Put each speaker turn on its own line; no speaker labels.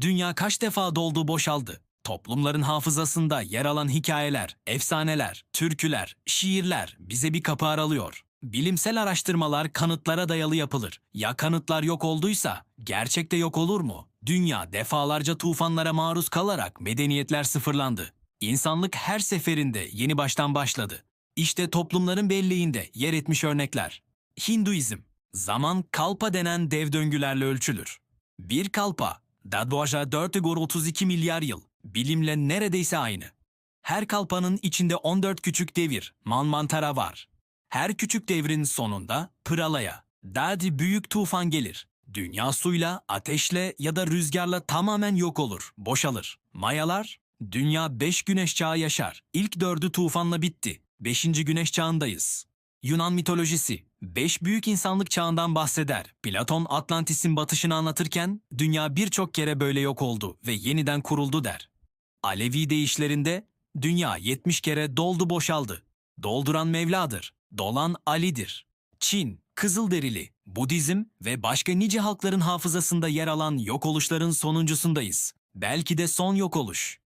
Dünya kaç defa doldu boşaldı. Toplumların hafızasında yer alan hikayeler, efsaneler, türküler, şiirler bize bir kapı aralıyor. Bilimsel araştırmalar kanıtlara dayalı yapılır. Ya kanıtlar yok olduysa gerçekte yok olur mu? Dünya defalarca tufanlara maruz kalarak medeniyetler sıfırlandı. İnsanlık her seferinde yeni baştan başladı. İşte toplumların belleğinde yer etmiş örnekler. Hinduizm. Zaman kalpa denen dev döngülerle ölçülür. Bir kalpa, Dadvaja 4,32 milyar yıl, bilimle neredeyse aynı. Her kalpanın içinde 14 küçük devir, manmantara var. Her küçük devrin sonunda Pralaya, Dadi büyük tufan gelir. Dünya suyla, ateşle ya da rüzgarla tamamen yok olur, boşalır. Mayalar, dünya 5 güneş çağı yaşar. İlk dördü tufanla bitti. 5. güneş çağındayız. Yunan mitolojisi, beş büyük insanlık çağından bahseder. Platon Atlantis'in batışını anlatırken, dünya birçok kere böyle yok oldu ve yeniden kuruldu der. Alevi deyişlerinde, dünya 70 kere doldu boşaldı. Dolduran Mevla'dır, dolan Ali'dir. Çin, Kızılderili, Budizm ve başka nice halkların hafızasında yer alan yok oluşların sonuncusundayız. Belki de son yok oluş.